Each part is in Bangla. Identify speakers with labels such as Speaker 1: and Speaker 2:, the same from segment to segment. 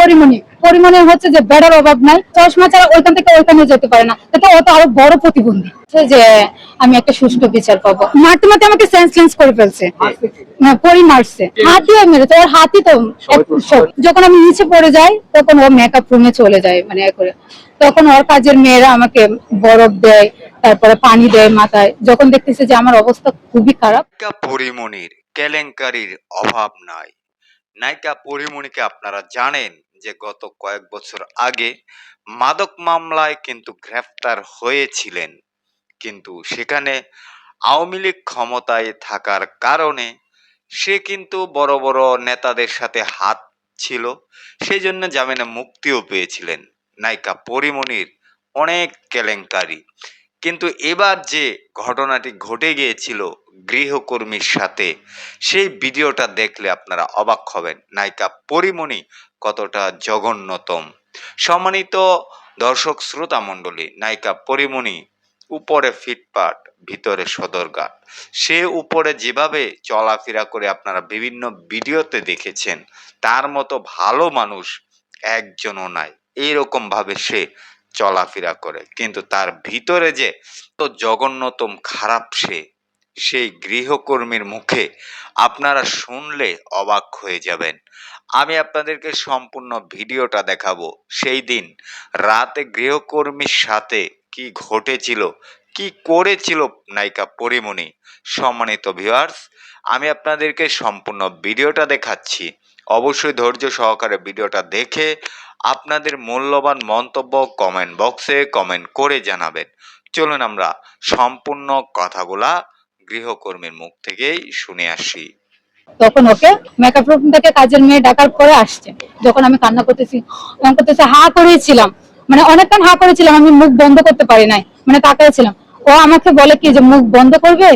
Speaker 1: পরিমণি। পরিমণি হচ্ছে যে বেড়ার অভাব নাই চশমা ছাড়া ওইখান থেকে ওইখানে যেতে পারে না। তাতে ও তো আরও বড় প্রতিবন্ধী। যে আমি একটা সুষ্ঠু বিচার পাবো। মারতে মারতে আমাকে সেন্সলেন্স করে ফেলছে। পরি মারছে। হাত দিয়ে মেরেছে। ওর হাতই তো যখন আমি নিচে পড়ে যাই তখন ও মেকআপ রুমে চলে যায় মানে করে। তখন ওর কাজের মেয়েরা আমাকে বরফ দেয় তারপরে পানি দেয় মাথায়। যখন দেখতেছে যে আমার অবস্থা খুবই খারাপ।
Speaker 2: নায়িকা পরিমণির কেলেঙ্কারির অভাব নাই। নায়িকা পরিমণিকে আপনারা জানেন যে গত কয়েক বছর আগে মাদক মামলায় কিন্তু গ্রেফতার হয়েছিলেন। কিন্তু সেখানে আওয়ামী লীগ ক্ষমতায় থাকার কারণে সে কিন্তু বড় বড় নেতাদের সাথে হাত ছিল সেই জন্য জামিনে মুক্তিও পেয়েছিলেন। নায়িকা পরিমণির অনেক কেলেঙ্কারি। কিন্তু এবার যে ঘটনাটি ঘটে গিয়েছিল গৃহকর্মীর সাথে, সেই ভিডিওটা দেখলে আপনারা অবাক হবেন। নায়িকা পরিমণি কতটা জঘন্যতম। সম্মানিত দর্শক শ্রোতা মণ্ডলী, নায়িকা পরিমণি উপরে ফিটপাট, ভিতরে সদরঘাট। সে উপরে যেভাবে চলাফেরা করে আপনারা বিভিন্ন ভিডিওতে দেখেছেন, তার মতো ভালো মানুষ একজনও নাই। এইরকম ভাবে সে চলাফেরা করে। কিন্তু তার ভিতরে যে তো জঘন্যতম খারাপ সে, সেই গৃহকর্মীর মুখে আপনারা শুনলে অবাক হয়ে যাবেন। আমি আপনাদেরকে সম্পূর্ণ ভিডিওটা দেখাবো। সেই দিন রাতে গৃহকর্মীর সাথে কি ঘটেছিল, কি করেছিল নায়িকা পরিমণি? সম্মানিত ভিউয়ার্স আমি আপনাদেরকে সম্পূর্ণ ভিডিওটা দেখাচ্ছি। অবশ্যই ধৈর্য সহকারে ভিডিওটা দেখে আপনাদের মূল্যবান মন্তব্য কমেন্ট বক্সে কমেন্ট করে জানাবেন। চলুন আমরা সম্পূর্ণ কথাগুলা গৃহকর্মীর মুখ থেকেই শুনে আসি।
Speaker 1: তখন ওকে মেকআপ রুম থেকে কাজের মেয়ে ডাকার পরে আসছে। যখন আমি কান্না করতেছি তখন করতেছে, হা করেছিলাম মানে অনেকক্ষণ হা করেছিলাম আমি মুখ বন্ধ করতে পারি নাই। মানে তাকাইছিলাম ও আমাকে বলে কি যে, মুখ বন্ধ করবে?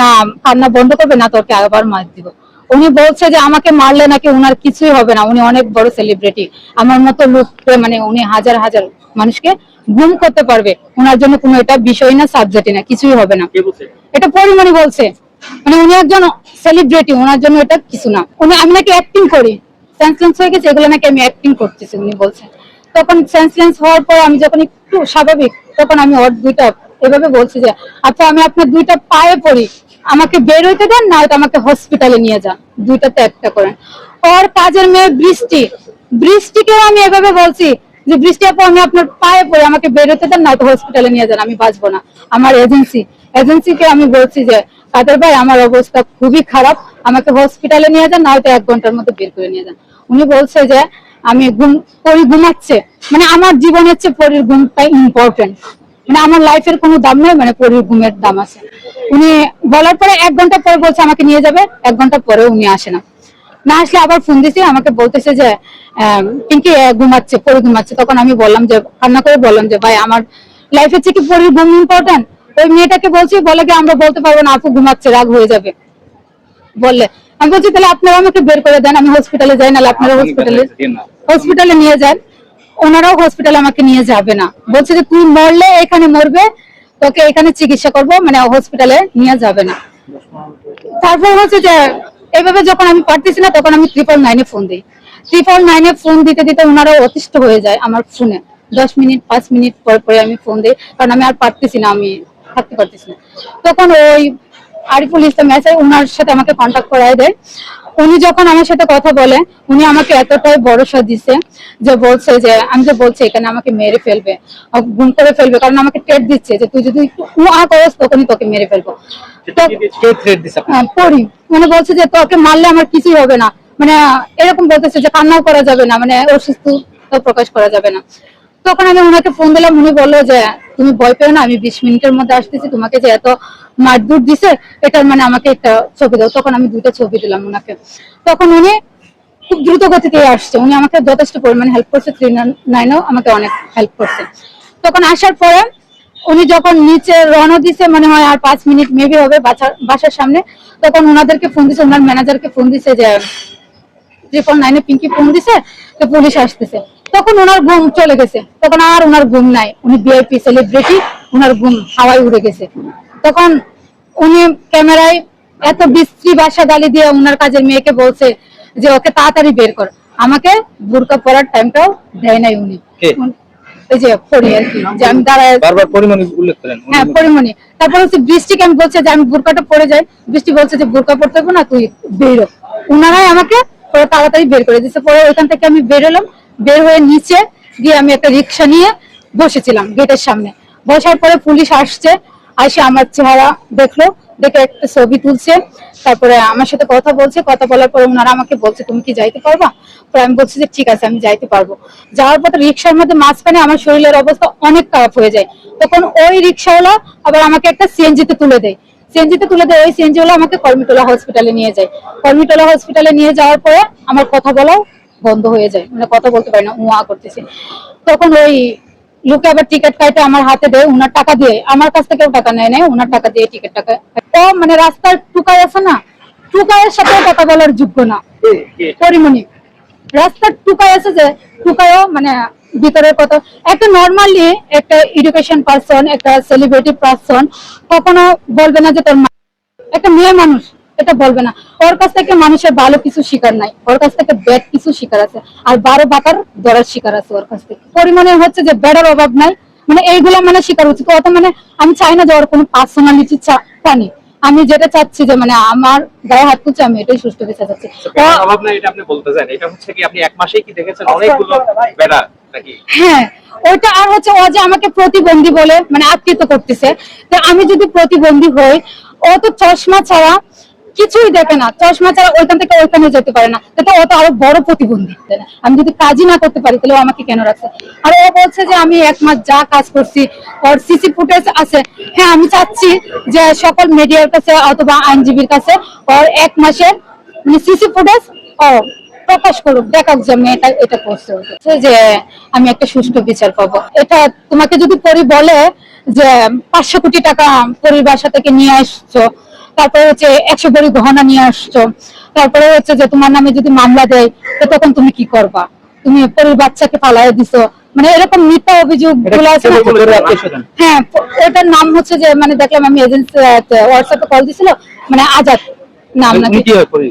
Speaker 1: না, কান্না বন্ধ করবে না, তোকে আবার মার দিব। উনি বলছে যে আমাকে মারলে নাকি উনার কিছুই হবে না উনি অনেক বড় সেলিব্রিটি আমার মতো লোককে মানে উনি হাজার হাজার মানুষকে গুম করতে পারবে। ওনার জন্য কোনো এটা বিষয় না সাবজেক্টই না কিছুই হবে না। এটা পরিমণি বলছে। মানে উনি একজন সেলিব্রিটি ওনার জন্য এটা কিছু না। উনি আমি নাকি অ্যাক্টিং করি। সেন্সলেন্স হয়ে গেছে এগুলো নাকি আমি অ্যাক্টিং করতেছি উনি বলছেন তখন সেন্সলেন্স হওয়ার পর আমি যখন একটু স্বাভাবিক তখন আমি ওর দুইটা এভাবে বলছি যে আচ্ছা আমি আপনার দুইটা পায়ে পড়ি। আমাকে বের হইতে দেন না হয়তো আমাকে হসপিটালে নিয়ে যান। দুইটাতে একটা করেন। ওর কাজের মেয়ে বৃষ্টি। বৃষ্টিকেও আমি এভাবে বলছি যে, বৃষ্টি আপু, আমি আপনার পায়ে পড়ে, আমাকে বের হতে দেন না তো হসপিটালে নিয়ে যান, আমি বাঁচবো না। আমার এজেন্সি এজেন্সিকে আমি বলছি যে, কাদের ভাই, আমার অবস্থা খুবই খারাপ, আমাকে হসপিটালে নিয়ে যান না হয়তো এক ঘণ্টার মধ্যে বের করে নিয়ে যান। উনি বলছে যে, আমি ঘুম, পরি ঘুমাচ্ছে। মানে আমার জীবনের চেয়ে পরির ঘুমটা ইম্পর্টেন্ট মানে আমার লাইফের কোনো দাম নেই মানে পরির ঘুমের দাম আছে। উনি বলার পরে এক ঘণ্টা পরে বলছে আমাকে নিয়ে যাবে। এক ঘণ্টা পরে উনি আসে না। না আসলে আবার ফোন দিছি আমাকে বলতেছে যে পিঙ্কি ঘুমাচ্ছে পরি ঘুমাচ্ছে। তখন আমি বললাম যে কান্না করে বললাম যে ভাই আমার লাইফের থেকে পরির ঘুম ইম্পর্টেন্ট ওই মেয়েটাকে বলছি বলে কি আমরা বলতে পারব না আপু ঘুমাচ্ছে রাগ হয়ে যাবে? বললে আমি বলছি তাহলে আপনারা আমাকে বের করে দেন আমি হসপিটালে যাই নাহলে আপনারা হসপিটালে হসপিটালে নিয়ে যান। ওনারাও হসপিটালে আমাকে নিয়ে যাবে না। বলছে যে তুই মরলে এখানে মরবে তোকে এখানে চিকিৎসা করব মানে হসপিটালে নিয়ে যাবে না। তারপর হচ্ছে যে, এভাবে যখন আমি পারতেছি না, তখন আমি ত্রিপল নাইনে ফোন দিই। ত্রিপল নাইনে ফোন দিতে দিতে ওনারা অতিষ্ঠ হয়ে যায় আমার ফোনে দশ মিনিট, পাঁচ মিনিট পর পরে আমি ফোন দিই, কারণ আমি আর পারতেছি না, আমি থাকতে পারতেছি না। তখন ওই আরিফুল ইসলাম এসে ওনার সাথে আমাকে কন্ট্যাক্ট করায় দেয়। উনি যখন আমার সাথে কথা বলে উনি আমাকে এতটাই ভরসা দিছে যে বলছে যে আমি যে বলছি এখানে আমাকে মেরে ফেলবে। গুম করে ফেলবে কারণ আমাকে টেট দিচ্ছে যে তুই যদি একটু উয়া করিস তখনই তোকে মেরে ফেলব। তো- পড়ি মানে বলছে যে তোকে মারলে আমার কিছুই হবে না। মানে এরকম বলতেছে যে কান্নাও করা যাবে না। মানে অসুস্থ প্রকাশ করা যাবে না। তখন আমি ওনাকে ফোন দিলাম। উনি বলল যে তুমি ভয় পেও না আমি বিশ মিনিটের মধ্যে আসতেছি। তোমাকে যে এত মারধর দিছে, এটার মানে আমাকে একটা ছবি দাও। তখন আমি দুইটা ছবি দিলাম ওনাকে। তখন উনি খুব দ্রুত গতিতে আসছে। উনি আমাকে যথেষ্ট পরিমাণে হেল্প করছে। থ্রি নাইনও আমাকে অনেক হেল্প করছে। তখন আসার পরে উনি যখন নিচে রওনা দিছে, মনে হয় আর পাঁচ মিনিট মেবি হবে বাসার সামনে, তখন ওনাদেরকে ফোন দিছে ওনার ম্যানেজারকে ফোন দিছে যে ট্রিপল নাইনে পিঙ্কি ফোন দিছে, তো পুলিশ আসতেছে। তখন ওনার ঘুম চলে গেছে। তখন আর ওনার ঘুম নাই। উনি বিআইপি সেলিব্রিটি ওনার ঘুম হাওয়ায় উড়ে গেছে। তখন উনি ক্যামেরায় এত বিশ্রী বাসা গালি দিয়ে ওনার কাজের মেয়েকে বলছে যে ওকে তাড়াতাড়ি বের কর। আমাকে বোরকা পরার টাইমটাও দেয় নাই উনি? যে পরি আর কি যে আমি দাঁড়ায়
Speaker 3: বারবার পরিমাণ উল্লেখ করেন
Speaker 1: হ্যাঁ পরিমণি। তারপর হচ্ছে বৃষ্টিকে আমি বলছে যে আমি বোরকাটা পরে যাই। বৃষ্টি বলছে যে বোরকা পরতে হবে না তুই বেরো। আমাকে পরে তাড়াতাড়ি বের করে দিচ্ছে পরে ওইখান থেকে আমি বেরোলাম বের হয়ে নিচে গিয়ে আমি একটা রিক্সা নিয়ে বসেছিলাম গেটের সামনে। বসার পরে পুলিশ আসছে। আসে আমার চেহারা দেখল, দেখে একটা ছবি তুলছে, তারপরে আমার সাথে কথা বলছে, কথা বলার পরে ওনারা আমাকে বলছে, তুমি কি যাইতে পারবা? তো আমি বলছি যে, ঠিক আছে, আমি যাইতে পারব। যাওয়ার পর রিক্সার মধ্যে মাঝখানে আমার শরীরের অবস্থা অনেক খারাপ হয়ে যায়। তখন ওই রিক্সাওয়ালা আবার আমাকে একটা সিএনজিতে তুলে দেয়। সিএনজিতে তুলে দেয়, ওই সিএনজি ওলা আমাকে কর্মিটোলা হসপিটালে নিয়ে যায়। কর্মিটোলা হসপিটালে নিয়ে যাওয়ার পরে আমার কথা বলাও বন্ধ হয়ে যায়। মানে কথা বলতে পারি না উয়া করতেছি। তখন ওই লোকে আবার টিকিট কাটে আমার হাতে দেয় ওনার টাকা দিয়ে। আমার কাছ থেকেও টাকা নেয় নেয় উনার টাকা দিয়ে টিকিট টাকা। ও মানে রাস্তার টুকাই আছে না টুকাইয়ের সাথে কথা বলার যোগ্য না। পরিমণি। রাস্তার টুকাই আছে যে টুকাইও মানে ভিতরের কথা একটা নর্মালি একটা এডুকেশন পার্সন একটা সেলিব্রিটি পার্সন কখনো বলবে না যে তোর মা- একটা মেয়ে মানুষ। এটা বলবে না। ওর কাছ থেকে মানুষের ভালো কিছু শিকার নাই। ওর কাছ থেকে ব্যাড কিছু শিকার আছে। আর বারো বাতার দরার শিকার আছে ওর কাছ থেকে। পরিমাণে হচ্ছে যে বেড়ার অভাব নাই। মানে এইগুলা মানে শিকার হচ্ছে। তো অত মানে আমি চাই না যে ওর কোনো পার্সোনালিটি টানি আমি যেটা চাচ্ছি যে মানে আমার গায়ে হাত তুলছে আমি এটাই সুস্থ বিচার চাচ্ছি
Speaker 3: অভাব নাই এটা আপনি বলতে চান। এটা হচ্ছে কি আপনি এক মাসেই কি দেখেছেন অনেকগুলো বেড়া
Speaker 1: হ্যাঁ ওইটা আর হচ্ছে ও যে আমাকে প্রতিবন্ধী বলে মানে আত্মীয়ত করতেছে। তো আমি যদি প্রতিবন্ধী হই ও তো চশমা ছাড়া কিছুই দেখে না। চশমা ছাড়া ওইখান থেকে ওইখানে যেতে পারে না। তো ও তো আরও বড় প্রতিবন্ধী। আমি যদি কাজই না করতে পারি, তাহলে আমাকে কেন রাখছে? আর ও বলছে যে, আমি এক মাস যা কাজ করছি, ওর সিসি ফুটেজ আছে। হ্যাঁ আমি চাচ্ছি যে, সকল মিডিয়ার কাছে অথবা আইনজীবীর কাছে ওর এক মাসের মানে সিসি ফুটেজ ও প্রকাশ করুক। দেখাক যে, মেয়েটা এটা করছে। যে, আমি একটা সুষ্ঠু বিচার পাবো। এটা তোমাকে যদি পরি বলে যে, পাঁচশো কোটি টাকা পরিবার বাসা থেকে নিয়ে আসছো তারপরে হচ্ছে একশো ভরি গহনা নিয়ে আসছো। তারপরে হচ্ছে যে তোমার নামে যদি মামলা দেয় তো তখন তুমি কি করবা? তুমি পরের বাচ্চাকে পালায় দিছো। মানে এরকম মিথ্যা অভিযোগগুলো আছে হ্যাঁ ওটার নাম হচ্ছে যে মানে দেখলাম আমি এজেন্সি হোয়াটসঅ্যাপে কল দিছিল মানে আজাদ। নাম
Speaker 3: উনি
Speaker 1: নাকি
Speaker 3: কি হয় পরি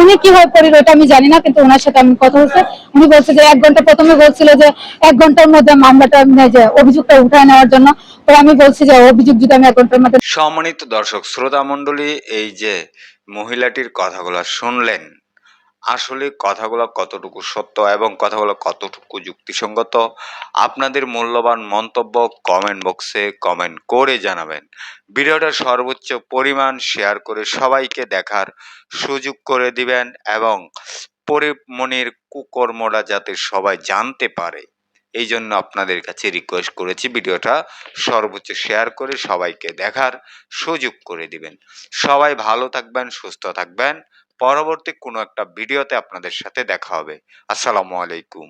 Speaker 1: উনি কি হয় করিল ওটা আমি জানি না কিন্তু ওনার সাথে আমি কথা বলছি উনি বলছে যে এক ঘণ্টা প্রথমে বলছিল যে এক ঘণ্টার মধ্যে মামলাটা মানে যে অভিযোগটা উঠায় নেওয়ার জন্য। তো আমি বলছি যে অভিযোগ যদি আমি এক ঘণ্টার মধ্যে
Speaker 2: সম্মানিত দর্শক শ্রোতা মন্ডলী এই যে মহিলাটির কথাগুলো শুনলেন আসলে কথাগুলো কতটুকু সত্য এবং কথাগুলো কতটুকু যুক্তিসঙ্গত? আপনাদের মূল্যবান মন্তব্য কমেন্ট বক্সে কমেন্ট করে জানাবেন। ভিডিওটা সর্বোচ্চ পরিমাণ শেয়ার করে সবাইকে দেখার সুযোগ করে দিবেন এবং পরিমণির কুকর্মরা যাতে সবাই জানতে পারে। এই জন্য আপনাদের কাছে রিকোয়েস্ট করেছি ভিডিওটা সর্বোচ্চ শেয়ার করে সবাইকে দেখার সুযোগ করে দিবেন। সবাই ভালো থাকবেন, সুস্থ থাকবেন। পরবর্তী কোনো একটা ভিডিওতে আপনাদের সাথে দেখা হবে। আসসালামু আলাইকুম।